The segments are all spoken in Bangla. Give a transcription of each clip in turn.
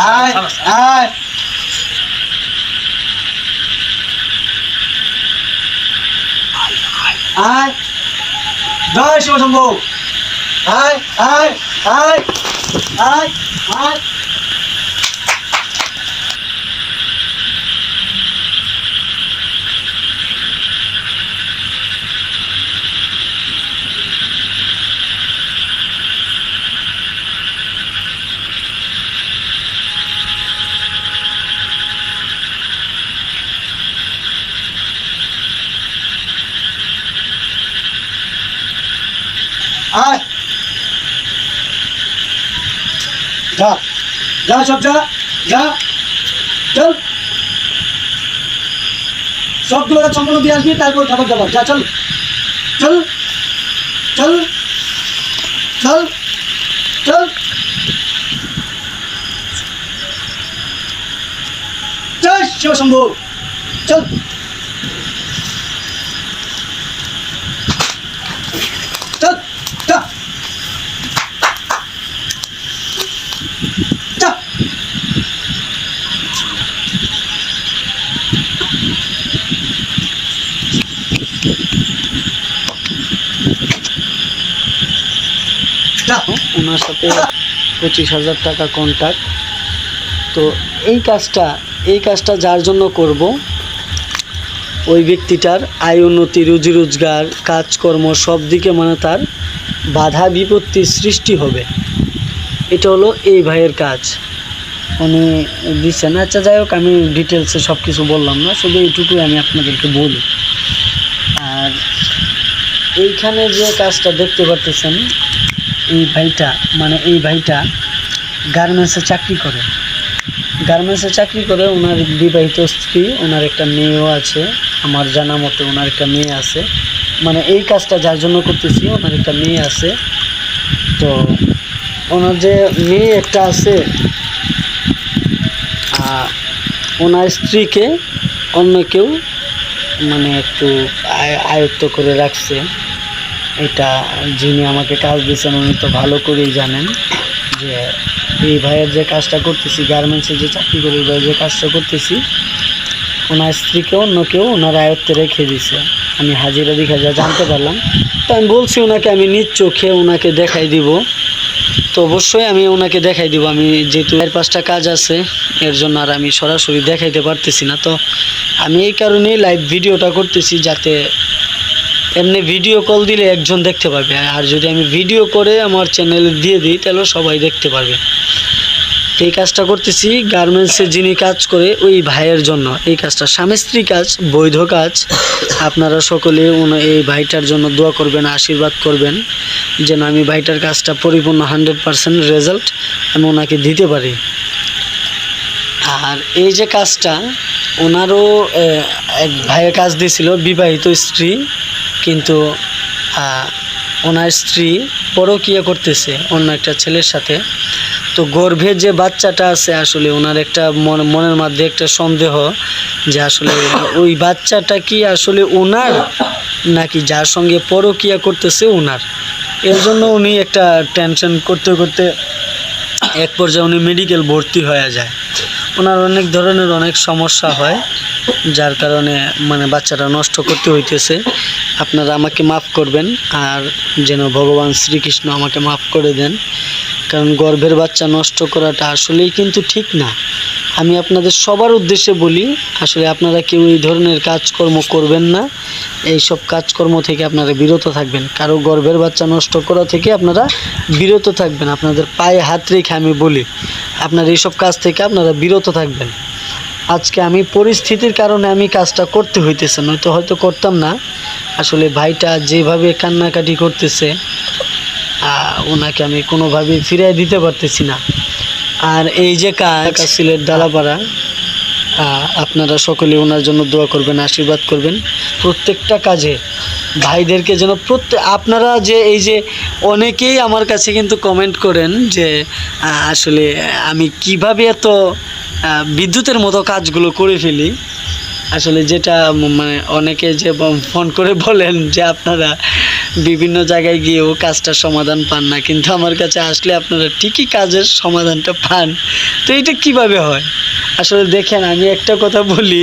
আয় আয় আয় জয় শিব শম্ভু আয় আয় আয় আয় আয় আয় যা যা সব, যা যা, চল। সবগুলো কাজ সম্পূর্ণ দিয়ে আসবি, তারপর খাবার দাবার, যা, চল। চল চল চল চল। জয় শিবশম্ভু চল চল যা যা যা ওনার সাথে পঁচিশ হাজার টাকা কন্ট্যাক্ট তো এই কাজটা এই কাজটা যার জন্য করব, ওই ব্যক্তিটার আয় উন্নতি, রুজি রোজগার, কাজকর্ম সব দিকে মানে তার বাধা বিপত্তির সৃষ্টি হবে। এটা হলো এই ভাইয়ের কাজ। উনি দিচ্ছেন আচ্ছা যাই হোক, আমি ডিটেলসে সব কিছু বললাম না, শুধু এইটুকুই আমি আপনাদেরকে বলি। আর এইখানে যে কাজটা দেখতে পারতেছেন এই ভাইটা মানে এই ভাইটা গার্মেন্টসে চাকরি করে। গার্মেন্টসে চাকরি করে ওনার বিবাহিত স্ত্রী, ওনার একটা মেয়েও আছে, আমার জানা মতে ওনার একটা মেয়ে আছে। মানে এই কাজটা যার জন্য করতেছি, ওনার একটা মেয়ে আছে। তো ওনার যে মেয়ে একটা আছে ওনার স্ত্রীকে অন্য কেউ মানে একটু আয়- আয়ত্ত করে রাখছে। এটা যিনি আমাকে কাজ দিয়েছেন, উনি তো ভালো করেই জানেন যে এই ভাইয়ের যে কাজটা করতেছি গার্মেন্টসে যে চাকরি করে ভাইয়ের যে কাজটা করতেছি, ওনার স্ত্রীকে অন্য কেউ ওনার আয়ত্তে রেখে দিছে আমি হাজিরা দেখে যা জানতে পারলাম। তো আমি বলছি ওনাকে আমি নিজ চোখে ওনাকে দেখাই দিব। তো অবশ্যই আমি ওনাকে দেখাই দিব। আমি যেহেতু এর পাঁচটা কাজ আছে, এর জন্য আর আমি সরাসরি দেখাইতে পারতেছি না। তো আমি এই কারণেই লাইভ ভিডিওটা করতেছি যাতে এমনি ভিডিও কল দিলে একজন দেখতে পাবে আর যদি আমি ভিডিও করে আমার চ্যানেলে দিয়ে দিই, তাহলে সবাই দেখতে পারবে। এই কাজটা করতেছি গার্মেন্টসে যিনি কাজ করে, ওই ভাইয়ের জন্য। এই কাজটা স্বামী স্ত্রী কাজ, বৈধ কাজ। আপনারা সকলে এই ভাইটার জন্য দোয়া করবেন, আশীর্বাদ করবেন, যেন আমি ভাইটার কাজটা পরিপূর্ণ হান্ড্রেড পারসেন্ট রেজাল্ট আমি ওনাকে দিতে পারি। আর এই যে কাজটা, ওনারও এক ভাইয়ের কাজ দিয়েছিল বিবাহিত স্ত্রী। কিন্তু ওনার স্ত্রী পরকীয়া করতেছে অন্য একটা ছেলের সাথে। তো গর্ভে যে বাচ্চাটা আছে, আসলে ওনার একটা মন, মনের মধ্যে একটা সন্দেহ যে আসলে ওই বাচ্চাটা কি আসলে ওনার, নাকি যার সঙ্গে পরকীয়া করতেছে ওনার? এর জন্য উনি একটা টেনশন করতে করতে এক পর্যায়ে উনি মেডিকেল ভর্তি হয়ে যায়। ওনার অনেক ধরনের অনেক সমস্যা হয়, যার কারণে মানে বাচ্চাটা নষ্ট করতে হইতেছে। আপনারা আমাকে মাফ করবেন আর যেন ভগবান শ্রীকৃষ্ণ আমাকে মাফ করে দেন। কারণ গর্ভের বাচ্চা নষ্ট করাটা আসলেই কিন্তু ঠিক না। আমি আপনাদের সবার উদ্দেশ্যে বলি, আসলে আপনারা কেউ এই ধরনের কাজকর্ম করবেন না। এই সব কাজকর্ম থেকে আপনারা বিরত থাকবেন। কারও গর্ভের বাচ্চা নষ্ট করা থেকে আপনারা বিরত থাকবেন। আপনাদের পায়ে হাত রেখে আমি বলি, আপনার এইসব কাজ থেকে আপনারা বিরত থাকবেন। আজকে আমি পরিস্থিতির কারণে আমি কাজটা করতে হইতেছে, নয়তো হয়তো করতাম না। আসলে ভাইটা যেভাবে কান্নাকাটি করতেছে ওনাকে আমি কোনোভাবেই ফিরিয়ে দিতে পারতেছি না। আর এই যে কাজ, সিলেট দালাপাড়া আপনারা সকলে ওনার জন্য দোয়া করবেন, আশীর্বাদ করবেন। প্রত্যেকটা কাজে ভাইদেরকে যেন প্রত্যেক আপনারা যে এই যে অনেকেই আমার কাছে কিন্তু কমেন্ট করেন যে আসলে আমি কীভাবে এত বিদ্যুতের মতো কাজগুলো করে ফেলি। আসলে যেটা মানে অনেকে যে ফোন করে বলেন যে আপনারা বিভিন্ন জায়গায় গিয়েও কাজটার সমাধান পান না, কিন্তু আমার কাছে আসলে আপনারা ঠিকই কাজের সমাধানটা পান। তো এটা কীভাবে হয়? আসলে দেখেন, আমি একটা কথা বলি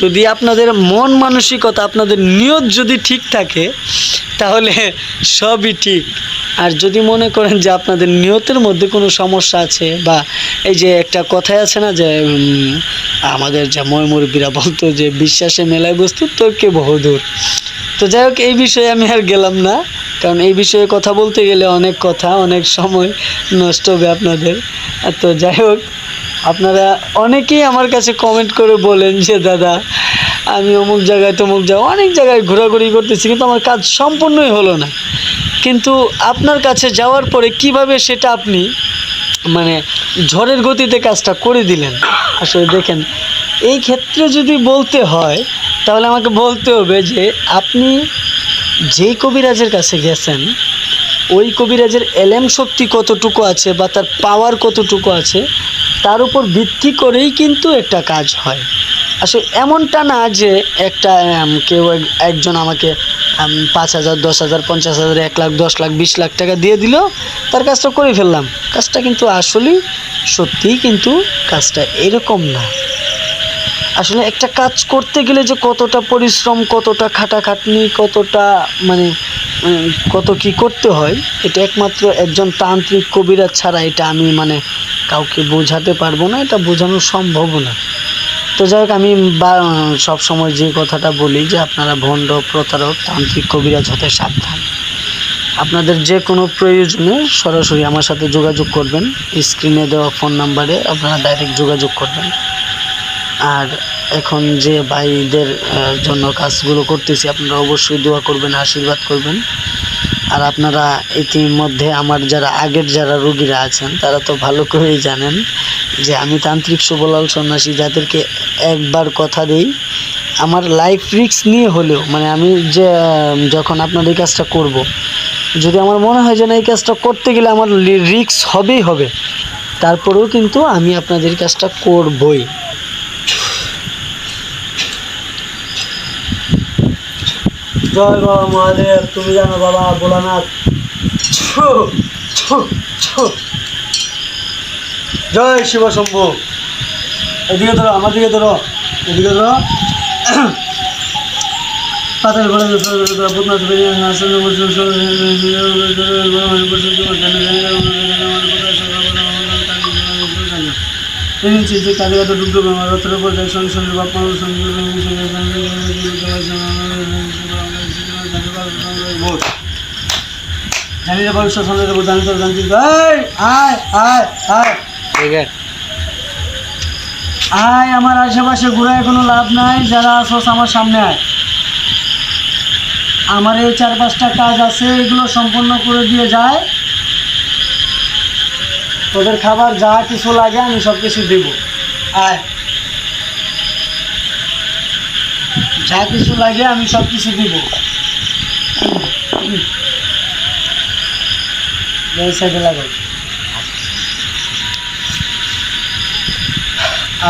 যদি আপনাদের মন মানসিকতা, আপনাদের নিয়ত যদি ঠিক থাকে তাহলে সবই ঠিক। আর যদি মনে করেন যে আপনাদের নিয়তের মধ্যে কোনো সমস্যা আছে বা এই যে একটা কথাই আছে না যে আমাদের যে ময়মুরব্বীরা বলতো যে, বিশ্বাসে মেলায় বস্তু, তর্কে বহুদূর। তো যাই হোক, এই বিষয়ে আমি আর গেলাম না। কারণ এই বিষয়ে কথা বলতে গেলে অনেক কথা, অনেক সময় নষ্ট হবে আপনাদের। তো যাই হোক, আপনারা অনেকেই আমার কাছে কমেন্ট করে বলেন যে, দাদা আমি অমুক জায়গায় তমুক জায়গায় অনেক জায়গায় ঘোরাঘুরি করতেছি, কিন্তু আমার কাজ সম্পূর্ণই হলো না। কিন্তু আপনার কাছে যাওয়ার পরে কীভাবে সেটা আপনি মানে ঝড়ের গতিতে কাজটা করে দিলেন? আসলে দেখেন, এই ক্ষেত্রে যদি বলতে হয়, তাহলে আমাকে বলতে হবে যে আপনি যেই কবিরাজের কাছে গেছেন, ওই কবিরাজের এলেম শক্তি কতটুকু আছে বা তার পাওয়ার কতটুকু আছে, তার উপর ভিত্তি করেই কিন্তু একটা কাজ হয়। আসলে এমনটা না যে একটা কেউ এক- একজন আমাকে পাঁচ হাজার, দশ হাজার, পঞ্চাশ হাজার, এক লাখ, দশ লাখ, বিশ লাখ টাকা দিয়ে দিল, তার কাজটা করে ফেললাম। কাজটা কিন্তু আসলেই সত্যিই কিন্তু কাজটা এরকম না। আসলে একটা কাজ করতে গেলে যে কতটা পরিশ্রম, কতটা খাটাখাটনি, কতটা মানে কত কি করতে হয়, এটা একমাত্র একজন তান্ত্রিক কবিরা ছাড়া এটা আমি মানে কাউকে বোঝাতে পারব না, এটা বোঝানো সম্ভব না। তো যাই হোক, আমি সব সময় যে কথাটা বলি যে আপনারা ভণ্ড, প্রতারক, তান্ত্রিক, কবিরাজ হতে সাবধান। আপনাদের যে কোনো প্রয়োজনে সরাসরি আমার সাথে যোগাযোগ করবেন। স্ক্রিনে দেওয়া ফোন নাম্বারে আপনারা ডাইরেক্ট যোগাযোগ করবেন। আর এখন যে ভাইদের জন্য কাজগুলো করতেছি, আপনারা অবশ্যই দোয়া করবেন, আশীর্বাদ করবেন। আর আপনারা ইতিমধ্যে আমার যারা আগের যারা রুগীরা আছেন, তারা তো ভালো করেই জানেন যে আমি তান্ত্রিক সুবলাল সন্ন্যাসী যাদেরকে একবার কথা দেই, আমার লাইফ রিস্ক নিয়ে হলেও মানে আমি যে, যখন আপনার এই কাজটা করব। যদি আমার মনে হয় যে না, এই কাজটা করতে গেলে আমার রিস্ক হবেই হবে, তারপরেও কিন্তু আমি আপনাদের কাজটা করবই জয় বাবা মহাদেব তুমি জানো বাবা ভোলানাথ। জয় শিব শম্ভু এদিকে ধরো আমার দিকে ধরো এদিকে ধরো পাতাল ঘোড়া ভূতনাথ রথের উপর যায় সঙ্গে সঙ্গে বাপ মার সঙ্গে জানি সঙ্গে দেবো জানি তোর জানছি আয় আয় আয়। আয়। আয় আমার আশেপাশে ঘুরায় কোনো লাভ নাই যারা আসোস আমার সামনে আয়। আমার এই চার পাঁচটা কাজ আছে এগুলো সম্পূর্ণ করে দিয়ে যায়। তোদের খাবার যা কিছু লাগে আমি সব কিছু দেবো। আয়। যা কিছু লাগে আমি সব কিছু দিব। সাইডে লাগো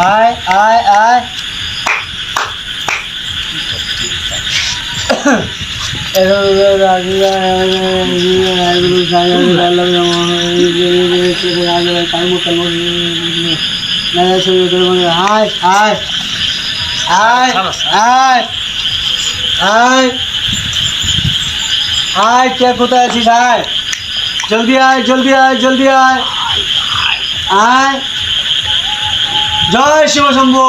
আয় আয় আয় আয় আয় আয় আয় हाय, क्या कोথায় আছিস हाय जल्दी आए जल्दी आए जल्दी आए। आए। जय शिव शंभु।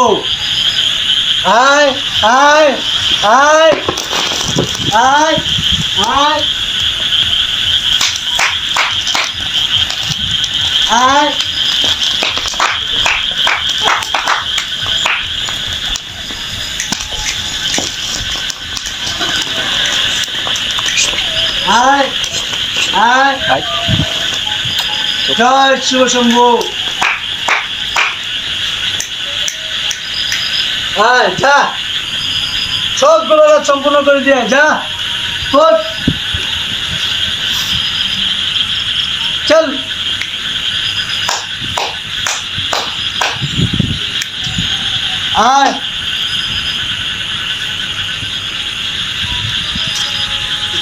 आए आए आए आए आए। आए। আয় আয়। জয় শিব শম্ভু। আয় যা। সবগুলো সম্পূর্ণ করে দিয়ে যা। ফোট চল। আয়।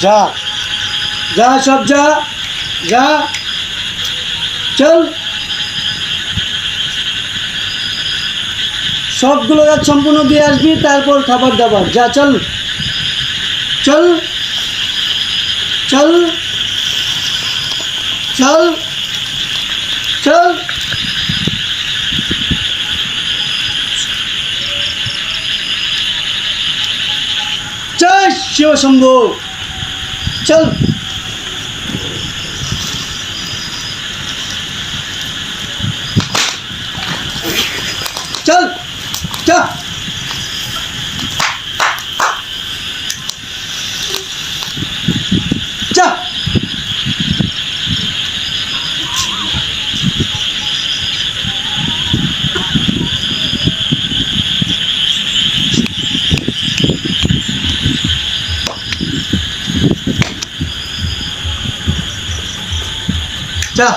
যা। যা সব যা যা চল সবগুলো কাজ সম্পূর্ণ দিয়ে আসবি, তারপর খাবার দাবার। যা, চল। চল। চল। চল। চল। জয় শিব শম্ভু চল চল যা যা যা